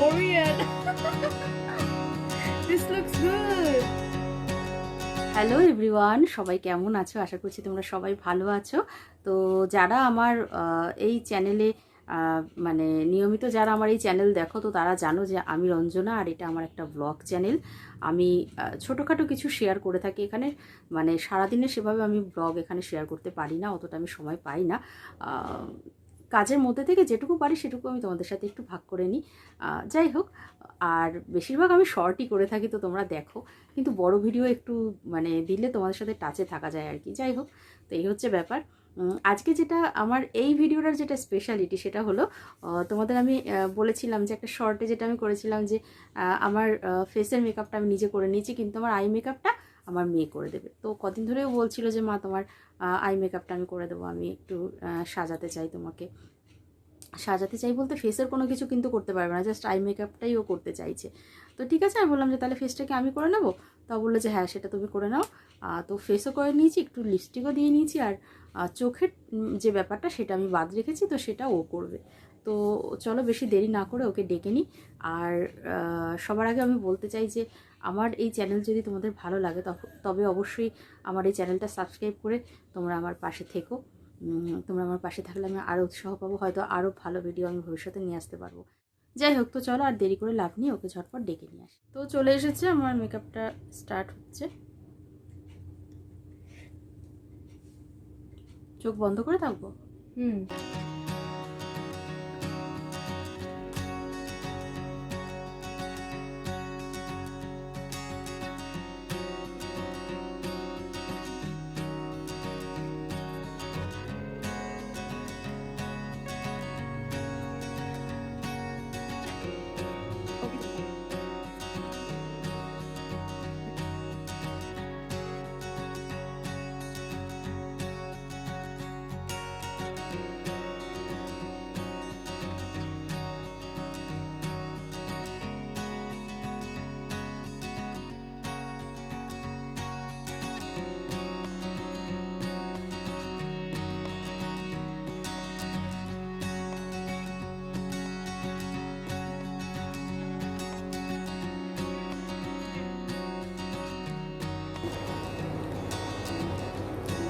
Korean. this looks good. Hello everyone সবাই কেমন আছো? আশা করছি তোমরা সবাই ভালো আছো। তো যারা আমার এই চ্যানেলে মানে নিয়মিত যারা আমার এই চ্যানেল দেখো, তো তারা জানো যে আমি রঞ্জনা আর এটা আমার একটা ব্লগ চ্যানেল আমি ছোটোখাটো কিছু শেয়ার করে থাকি এখানে। মানে সারাদিনে সেভাবে আমি ব্লগ এখানে শেয়ার করতে পারি না, অতটা আমি সময় পাই না। কাজের মধ্যে থেকে যেটুকু পারি সেটুকু আমি তোমাদের সাথে একটু ভাগ করে নিই। যাই হোক, আর বেশিরভাগ আমি শর্টই করে থাকি তো তোমরা দেখো। কিন্তু বড় ভিডিও একটু মানে দিলে তোমাদের সাথে টাচে থাকা যায় আর কি। যাই হোক, তো এই হচ্ছে ব্যাপার। আজকে যেটা আমার এই ভিডিওটার যেটা স্পেশালিটি সেটা হলো তোমাদের আমি বলেছিলাম যে একটা শর্টে যেটা আমি করেছিলাম যে আমার ফেসের মেকআপটা আমি নিজে করে নিয়েছি, কিন্তু আমার আই মেকআপটা আমার মেয়ে করে দেবে। তো কদিন ধরেও বলছিল যে, মা, তোমার আই মেকআপটা আমি করে দেবো, আমি একটু সাজাতে চাই তোমাকে। সাজাতে চাই বলতে ফেসের কোনো কিছু কিন্তু করতে পারবে না জাস্ট আই মেকআপটাই ও করতে চাইছে। তো ঠিক আছে, আমি বললাম যে, তাহলে ফেসটাকে আমি করে নেব? তা বলল যে হ্যাঁ সেটা তুমি করে নাও। তো ফেসও করে নিয়েছি, একটু লিপস্টিকও দিয়ে নিয়েছি, আর চোখের যে ব্যাপারটা সেটা আমি বাদ রেখেছি, তো সেটা ও করবে। তো চলো, বেশি দেরি না করে ওকে ডেকে নিই। আর সবার আগে আমি বলতে চাই যে, আমার এই চ্যানেল যদি তোমাদের ভালো লাগে তবে অবশ্যই আমার এই চ্যানেলটা সাবস্ক্রাইব করে তোমরা আমার পাশে থেকো। তোমরা আমার পাশে থাকলে আমি আরও উৎসাহ পাবো, হয়তো আরও ভালো ভিডিও আমি ভবিষ্যতে নিয়ে আসতে পারব। যাই হোক তো চলো আর দেরি করে লাভ নেই, ওকে ঝটপট ডেকে নিয়ে আসি। তো চলে এসেছে, আমার মেকআপটা স্টার্ট হচ্ছে। চোখ বন্ধ করে থাকব? Hmm.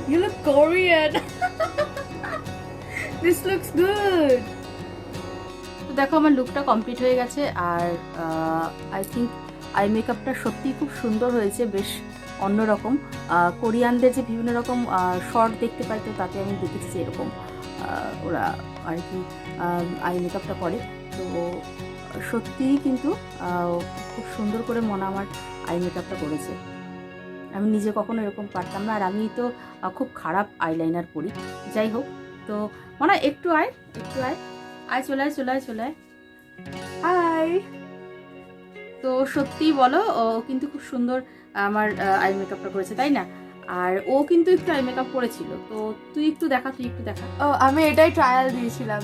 You look Korean. this looks good. দেখো, আমার লুকটা কমপ্লিট হয়ে গেছে আর আই থিঙ্ক আই মেকআপটা সত্যিই খুব সুন্দর হয়েছে, বেশ অন্যরকম কোরিয়ানদের যে বিভিন্ন রকম শর্ট দেখতে পাই তো তাতে আমি দেখেছি এরকম ওরা আর কি আই মেকআপটা করে তো সত্যিই কিন্তু খুব সুন্দর করে মনে আমার আই মেকআপটা করেছে আমি নিজে কখনো এরকম পারতাম না। আর আমি তো খুব খারাপ আইলাইনার পরি। যাই হোক, তো মনে হয় একটু আয় একটু আয়। আয়, চলে আয় চলে আয় চলে আয়। আয়। তো সত্যিই বলো, ও কিন্তু খুব সুন্দর, আমার আই মেকআপটা করেছে, তাই না? আর ও কিন্তু একটু আই মেকআপ করেছিল। তো তুই একটু দেখা, তুই একটু দেখা। ও, আমি এটাই ট্রায়াল দিয়েছিলাম।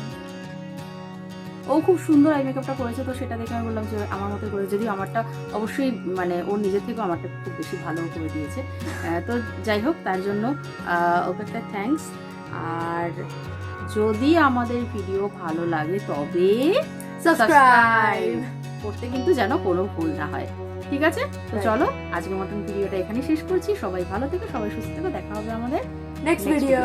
ও খুব সুন্দর আই মেকআপটা করেছে তো সেটা দেখে আমি বললাম যে আমার মতো করে যদিও আমারটা অবশ্যই মানে ওর নিজের থেকেও আমারটা খুব বেশি ভালো করে দিয়েছে। তো যাই হোক তার জন্য ওকে একটা থ্যাঙ্কস আর যদি আমাদের ভিডিও ভালো লাগে তবে সাবস্ক্রাইব করতে কিন্তু যেন কোনো ভুল না হয়। ঠিক আছে? তো চলো আজকের মতন ভিডিওটা এখানে শেষ করছি। সবাই ভালো থেকো সবাই সুস্থ থেকো। দেখা হবে আমাদের নেক্সট ভিডিও.